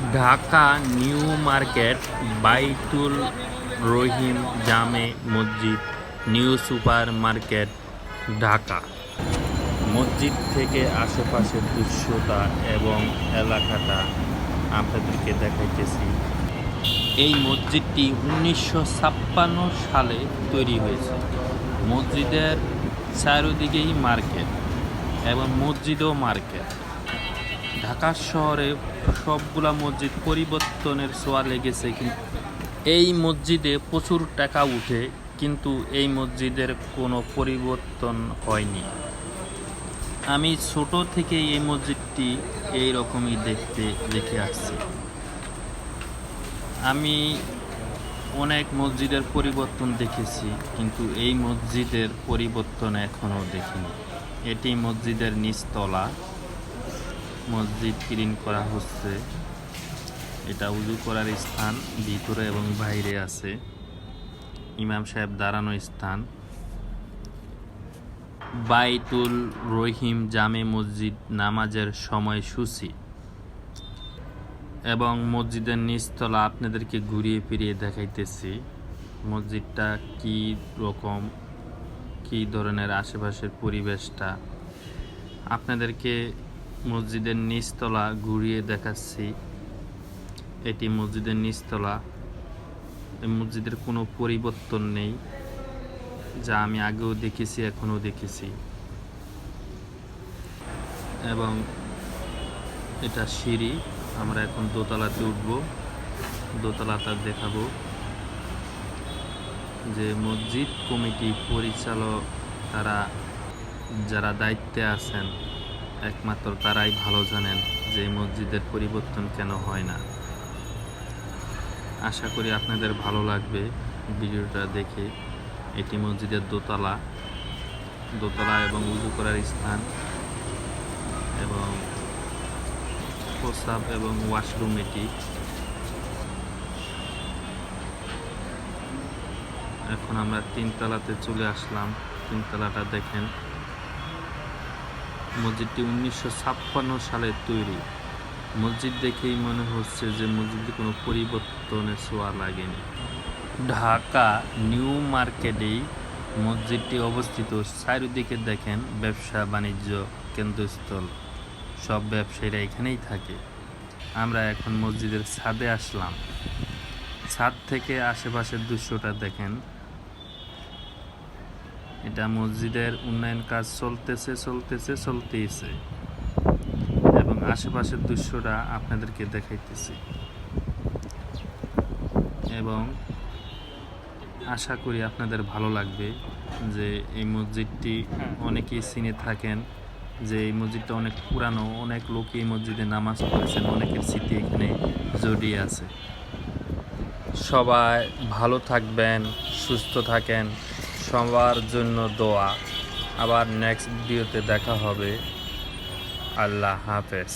Dhaka new market বাইতুল রহিম জামে মসজিদ, নিউ সুপার মার্কেট, ঢাকা। মসজিদ থেকে আশেপাশের দৃশ্যটা এবং এলাকাটা আপনাদেরকে দেখাইতেছি। এই মসজিদটি উনিশশো ছাপ্পান্ন সালে তৈরি হয়েছে। মসজিদের চারিদিকেই মার্কেট এবং মসজিদও মার্কেট। ঢাকা শহরে সবগুলা মসজিদ পরিবর্তনের ছোঁয়া লেগেছে কিন্তু এই মসজিদে প্রচুর টাকা উঠে, কিন্তু এই মসজিদের কোনো পরিবর্তন হয়নি। আমি ছোট থেকে এই মসজিদটি এই রকমই দেখতে, দেখে আসছি। আমি অনেক মসজিদের পরিবর্তন দেখেছি, কিন্তু এই মসজিদের পরিবর্তন এখনও দেখিনি। এটি মসজিদের নিচতলা। মসজিদ ক্লিন করা হচ্ছে। এটা উজু করার স্থান, ভিতরে এবং বাইরে আছে। ইমাম সাহেব দাঁড়ানো স্থান। বাইতুল রহিম জামে মসজিদ নামাজের সময়সূচি। এবং মসজিদের নিচতলা আপনাদেরকে ঘুরিয়ে ফিরিয়ে দেখাইতেছি। মসজিদটা কি রকম, কি ধরনের আশেপাশের পরিবেশটা? আপনাদেরকে মসজিদের নিচতলা ঘুরিয়ে দেখাচ্ছি। এটি মসজিদের নিচতলা এই মসজিদের কোনো পরিবর্তন নেই, যা আমি আগেও দেখেছি, এখনও দেখেছি। এবং এটা সিঁড়ি, আমরা এখন দোতলাতে উঠব। দোতলাটা দেখাবো যে মসজিদ কমিটি পরিচালক তারা যারা দায়িত্বে আছেন। একমাত্র তারাই ভালো জানেন যে মসজিদের পরিবর্তন কেন হয় না। আশা করি আপনাদের ভালো লাগবে ভিডিওটা দেখে। এটি মসজিদের দোতলা। দোতলা এবং উজু করার স্থান এবং প্রস্রাব এবং ওয়াশরুম এটি। এখন আমরা তিনতলাতে চলে আসলাম। তিনতলাটা দেখেন। মসজিদটি উনিশশো ছাপ্পান্ন সালে তৈরি। মসজিদ দেখেই মনে হচ্ছে যে মসজিদে কোনো পরিবর্তনের ছোঁয়া লাগেনি। ঢাকা নিউ মার্কেটেই মসজিদটি অবস্থিত। চারিদিকে দেখেন ব্যবসা বাণিজ্য কেন্দ্রস্থল। সব ব্যবসায়ীরা এখানেই থাকে। আমরা এখন মসজিদের ছাদে আসলাম। ছাদ থেকে আশেপাশের দৃশ্যটা দেখেন। এটা মসজিদের উন্নয়ন কাজ চলতেছে চলতেছে, চলতেইছে। এবং আশেপাশের দৃশ্যটা আপনাদেরকে দেখাইতেছি। এবং আশা করি আপনাদের ভালো লাগবে যে এই মসজিদটি অনেকেই চিনে থাকেন, যে এই মসজিদটা অনেক পুরানো, অনেক লোক এই মসজিদে নামাজ পড়েছেন, অনেকের স্মৃতি এখানে জড়িয়ে আছে। সবাই ভালো থাকবেন, সুস্থ থাকেন। সবার জন্য দোয়া। আবার নেক্সট ভিডিওতে দেখা হবে। আল্লাহ হাফেজ।